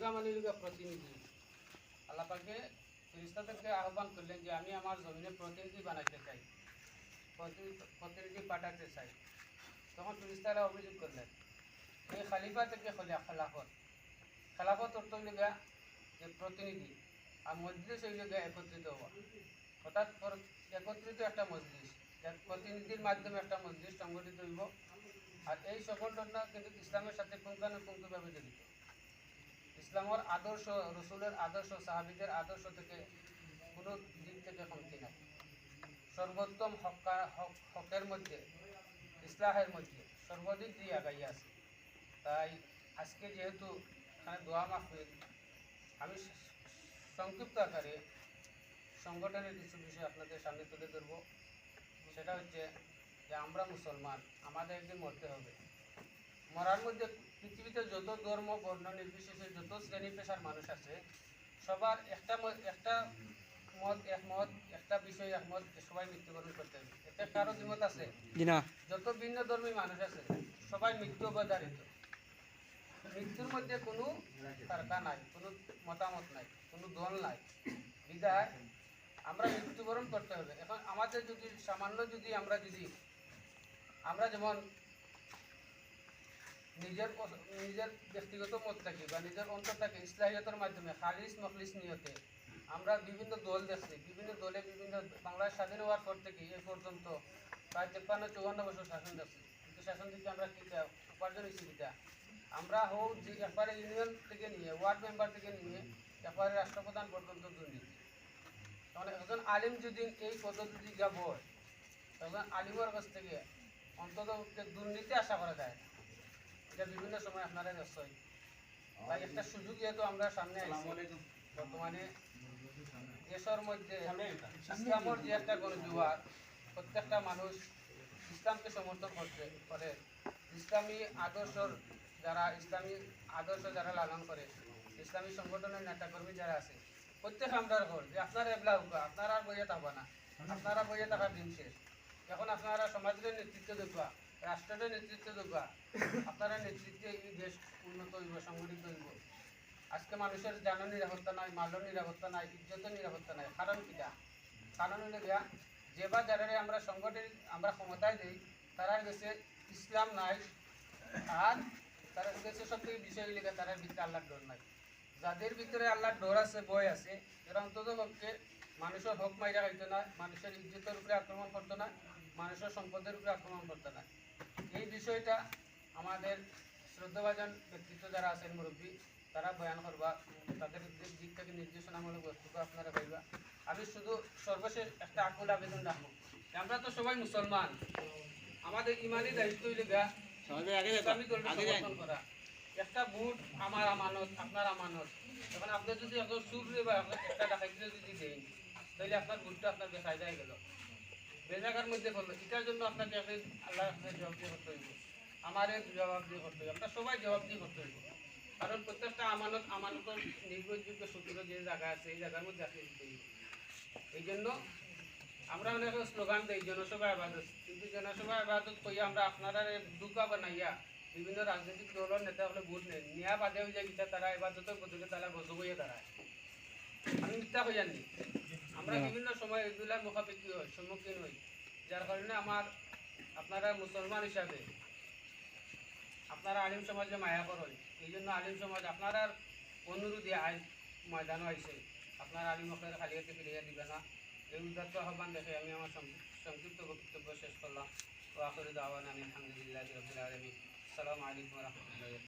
মানে হলো প্রতিনিধি আল্লাপাকে ফেরিস্তাদেরকে আহ্বান করলেন যে আমি আমার জমিনে প্রতিনিধি বানাইতে চাই। প্রতিনিধি পাঠাতে চাই। তখন ফেরিস্তারা অভিযোগ করলেন এই খালিফা থেকে খলিয়া খেলাফত। খেলাফত অর্থ হইল যে প্রতিনিধি আর মজলিস হইল গিয়া একত্রিত হওয়া অর্থাৎ একত্রিত একটা মজলিস যার প্রতিনিধির মাধ্যমে একটা মজলিস সংগঠিত হইব। আর এই সংগঠনটা কিন্তু ইসলামের সাথে পুঙ্খানুপুঙ্খভাবে জড়িত। ইসলামের আদর্শ, রসুলের আদর্শ, সাহাবিদের আদর্শ থেকে কোনো দিক থেকে কমতি নাই। সর্বোত্তম হকের মধ্যে, ইসলাহের মধ্যে সর্বাধিক দিয়ে আগাইয়া আছে। তাই আজকে যেহেতু এখানে দোয়া মাহফিল, আমি সংক্ষিপ্ত আকারে সংগঠনের কিছু বিষয় আপনাদের সামনে তুলে ধরবো। সেটা হচ্ছে যে আমরা মুসলমান আমাদের একদিন মরতে হবে। মরার মধ্যে পৃথিবীতে যত ধর্ম বর্ণ নির্বিশেষে যত শ্রেণি পেশার মানুষ আছে সবার একটা একটা মত একমত একটা বিষয় একমত সবাই মৃত্যুবরণ করতে হবে। এতে কারও দ্বিমত আছে? যত ভিন্ন ধর্মী মানুষ আছে সবাই মৃত্যু অবধারিত মৃত্যুর মধ্যে কোনো তারকা নাই কোনো মতামত নাই কোনো দল নাই। বিদায় আমরা মৃত্যুবরণ করতে হবে। এখন আমাদের যদি সামান্য যদি আমরা যদি আমরা যেমন নিজের নিজের ব্যক্তিগত মত থাকি বা নিজের অন্তর থাকে, ইসলাহিয়তের মাধ্যমে, খালিস মখলিস নিয়তে। আমরা বিভিন্ন দল দেখছি, বিভিন্ন দলে বিভিন্ন বাংলার স্বাধীন হওয়ার পর থেকে এ পর্যন্ত প্রায় তেপ্পান্ন চৌহান্ন বছর শাসন দেখছি। কিন্তু শাসন থেকে আমরা কিটা উপার্জন হয়েছি কিটা আমরা হোক যে একবারে ইউনিয়ন থেকে নিয়ে ওয়ার্ড মেম্বার থেকে নিয়ে, একবারে রাষ্ট্রপ্রধান পর্যন্ত দুর্নীতি। তাহলে একজন আলিম যদি এই পদ্ধতি যাব একজন আলিমের কাছ থেকে অন্তত দুর্নীতি আশা করা যায়। না। এটা বিভিন্ন সময় আপনারা নিশ্চয় তাই একটা সুযোগ যেহেতু আমরা সামনে বর্তমানে দেশের মধ্যে ইসলামের যে একটা গণজুয়ার প্রত্যেকটা মানুষ ইসলামকে সমর্থন করতে করে ইসলামী আদর্শর যারা ইসলামী আদর্শ যারা লালন করে ইসলামী সংগঠনের নেতাকর্মী যারা আছে প্রত্যেক আমরার ঘর যে আপনারা এবলা হোক আপনারা আর বইয়ে থাকবা না আপনারা বইয়ে থাকার দিন শেষ। এখন আপনারা সমাজের নেতৃত্ব দেখবা রাষ্ট্রের নেতৃত্ব দেখবা আপনারা নেতৃত্বে এই দেশ উন্নত হইব, সংগঠিত হইব। আজকে মানুষের জানের নিরাপত্তা নাই মালের নিরাপত্তা নাই, ইজ্জতের নিরাপত্তা নাই। কারণ কিটা? কারণ হলে গিয়া, যে বা যারা আমরা সংগঠন, আমরা ক্ষমতায় দিই তারা গেছে ইসলাম নাই, আর তারা গেছে সব থেকে বিষয় লেগে তারা ভিতরে আল্লাহর ডর নাই। যাদের ভিতরে আল্লাহর ডর আছে বয় আছে, এরা অন্তত পক্ষে মানুষের হক মাইরা খাইতো না, মানুষের ইজ্জতের উপরে আক্রমণ করতো না মানুষের সম্পদের উপরে আক্রমণ করতো না এই বিষয়টা আমাদের শ্রদ্ধাভাজন ব্যক্তিত্ব যারা আছেন মুরব্বী তারা বয়ান করবা তাদের দিক- থেকে নির্দেশনামূলক বক্তব্য আপনারা পাইবা। আমি শুধু সর্বশেষ একটা আকুল আবেদন রাখব। আমরা তো সবাই মুসলমান। আমাদের ইমানি দায়িত্ব হইলে ইসলামী দলকে করা। একটা বুট আমার আমানত আপনার আমানত। এখন আপনি যদি একজন সুর বা একটা ডাকাইতে যদি দেন তাহলে আপনার বুটটা আপনার বেকায়দায় গেল। বেজাগার মধ্যে করল এটার জন্য আপনাকে আপনি আল্লাহ জবাব দিয়ে করতে হইব। আমারে জবাব দিয়ে করতে হইব। আমরা সবাই জবাব দিয়ে করতে হইব। কারণ প্রত্যেকটা আমানত আমানতের নির্ভরযোগ্য সূত্র যে জায়গা আছে, এই জায়গার মধ্যে আপনি দিতে হইব। এই জন্য আমরা অনেক স্লোগান দিই, জনসভা আবাদত। কিন্তু জনসভা আবাদত কইয়া আমরা আপনারা দুকা বানাইয়া বিভিন্ন রাজনৈতিক দলের নেতা হলে ভোট নেন। নিয়া বাদে হয়ে যায় তারা, এবাদতের বদলে তারা হয়ে দাঁড়ায়। আমি মিথ্যা হয়ে জানি আমরা বিভিন্ন সময় এগুলার মুখাপেক্ষি হই সম্মুখীন হই। যার কারণে আমার আপনারা মুসলমান হিসাবে আপনারা আলিম সমাজে মায়া করেন এই জন্য আলিম সমাজ আপনারা অনুরোধে আই ময়দানও আইছে। আপনার আলিম আপনার খালিয়াতে ফিরিয়ে দিবে না। এই উদাত্ত আহ্বান দেখে আমি আমার সংক্ষিপ্ত- সংক্ষিপ্ত বক্তব্য শেষ করলাম। ও আখরি দাওয়ান আমি আলহামদুলিল্লাহ রবিল আলমী আসসালামু আলাইকুম রহমতুল্লাহ